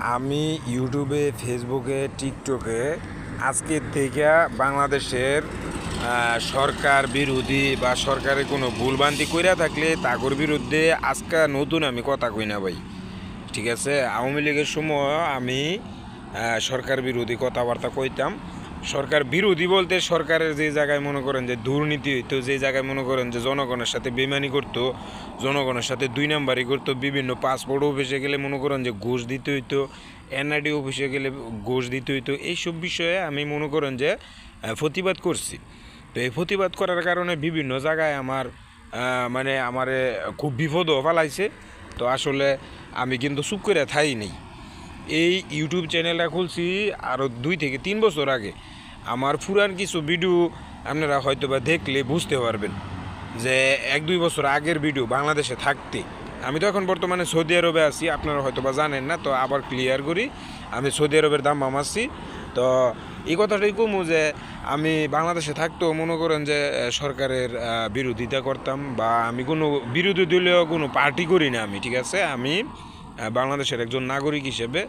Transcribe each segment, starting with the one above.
আমি ইউটিউবে, ফেসবুকে, টিকটকে আজকের থেকে বাংলাদেশের সরকার বিরোধী বা সরকারের কোনো ভুলবান্তি কইরা থাকলে তাগর বিরুদ্ধে আজকে নতুন আমি কথা কই না ভাই। ঠিক আছে? আওয়ামী লীগের সময় আমি সরকার বিরোধী কথাবার্তা কইতাম। সরকার বিরোধী বলতে সরকারের যে জায়গায় মনে করেন যে দুর্নীতি হইতো, যে জায়গায় মনে করেন যে জনগণের সাথে বেমানি করতো, জনগণের সাথে দুই নাম্বারই করতো, বিভিন্ন পাসপোর্ট অফিসে গেলে মনে করেন যে ঘুষ দিতে হইতো এনআইডি অফিসে গেলে ঘুষ দিতে হইতো, এইসব বিষয়ে আমি মনে করেন যে প্রতিবাদ করছি। তো এই প্রতিবাদ করার কারণে বিভিন্ন জায়গায় আমার মানে আমারে খুব বিপদও ফেলাইছে। তো আসলে আমি কিন্তু চুপ করে থাই নেই। এই ইউটিউব চ্যানেলটা খুলছি আরও দুই থেকে তিন বছর আগে। আমার পুরান কিছু ভিডিও আপনারা হয়তো বা দেখলে বুঝতে পারবেন যে এক দুই বছর আগের ভিডিও বাংলাদেশে থাকতে। আমি তো এখন বর্তমানে সৌদি আরবে আছি, আপনারা হয়তো বা জানেন না, তো আবার ক্লিয়ার করি। আমি সৌদি আরবের দাম মামাচ্ছি তো এই কথাটাই কমু যে আমি বাংলাদেশে থাকতেও মনে করেন যে সরকারের বিরোধিতা করতাম বা আমি কোনো বিরোধী দলীয় কোনো পার্টি করি না আমি, ঠিক আছে? আমি বাংলাদেশের একজন নাগরিক হিসেবে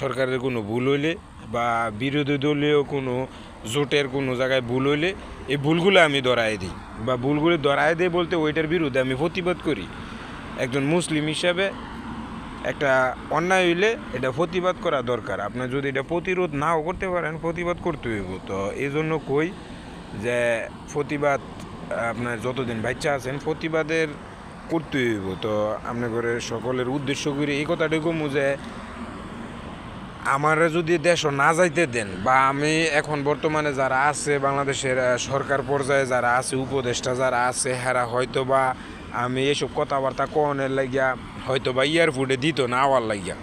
সরকারের কোনো ভুল হইলে বা বিরোধী দলীয় কোনো জোটের কোনো জায়গায় ভুল হইলে এই ভুলগুলো আমি ধরায় দিই বা ভুলগুলো ধরায় দিই বলতে ওইটার বিরুদ্ধে আমি প্রতিবাদ করি। একজন মুসলিম হিসাবে একটা অন্যায় হইলে এটা প্রতিবাদ করা দরকার। আপনার যদি এটা প্রতিরোধ নাও করতে পারেন, প্রতিবাদ করতে হইব। তো এই জন্য কই যে প্রতিবাদ, আপনার যতদিন বাচ্চা আছেন, প্রতিবাদের করতে হইব। তো ঘরে সকলের উদ্দেশ্য করে এই কথাটাই কমু যে, আমারে যদি দেশ না যাইতে দেন বা আমি এখন বর্তমানে যারা আছে বাংলাদেশের সরকার পর্যায়ে যারা আছে, উপদেষ্টা যারা আছে, হেরা হয়তো বা আমি এসব কথাবার্তা কনের লাগিয়া হয়তো বা এয়ারপোর্টে দিত না আওয়ার লাগিয়া।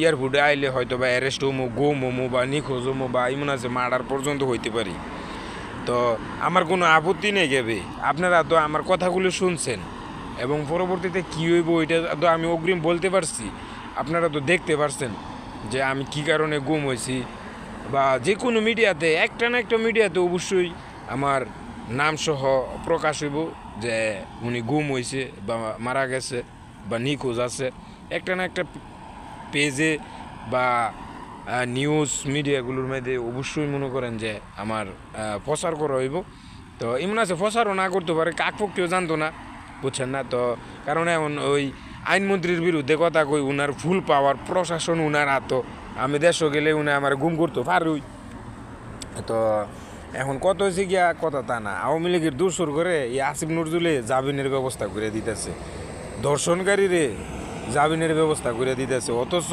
এয়ারপোর্টে আইলে হয়তো বা অ্যারেস্ট হমো, গুম হমো বা নিখোঁজ হমো বা এমন আছে মার্ডার পর্যন্ত হইতে পারি। তো আমার কোনো আপত্তি নেই গেবে। আপনারা তো আমার কথাগুলো শুনছেন। এবং পরবর্তীতে কী হইব ওইটা তো আমি অগ্রিম বলতে পারছি। আপনারা তো দেখতে পারছেন যে আমি কি কারণে গুম হয়েছি বা যে কোনো মিডিয়াতে, একটা না একটা মিডিয়াতে অবশ্যই আমার নাম সহ প্রকাশ হইব যে উনি গুম হয়েছে বা মারা গেছে বা নিখোঁজ আছে। একটা না একটা পেজে বা নিউজ মিডিয়াগুলোর মধ্যে অবশ্যই মনে করেন যে আমার প্রচার করা হইব। তো এমন আছে, প্রচারও না করতে পারে, কাকপক্ষেও জানতো না। বুঝছেন না? তো কারণ এখন ওই আইনমন্ত্রীর বিরুদ্ধে কথা কই, উনার ফুল পাওয়ার প্রশাসন উনার আত আমি দেশও গেলে উনি আমার গুম করতো পারুই তো এখন কত হয়েছে গিয়া কথা তা না। আওয়ামী লীগের দূর করে এই আসিফ নজরুলে জামিনের ব্যবস্থা করে দিতেছে। ধর্ষণকারীরে জামিনের ব্যবস্থা করে দিতেছে, অথচ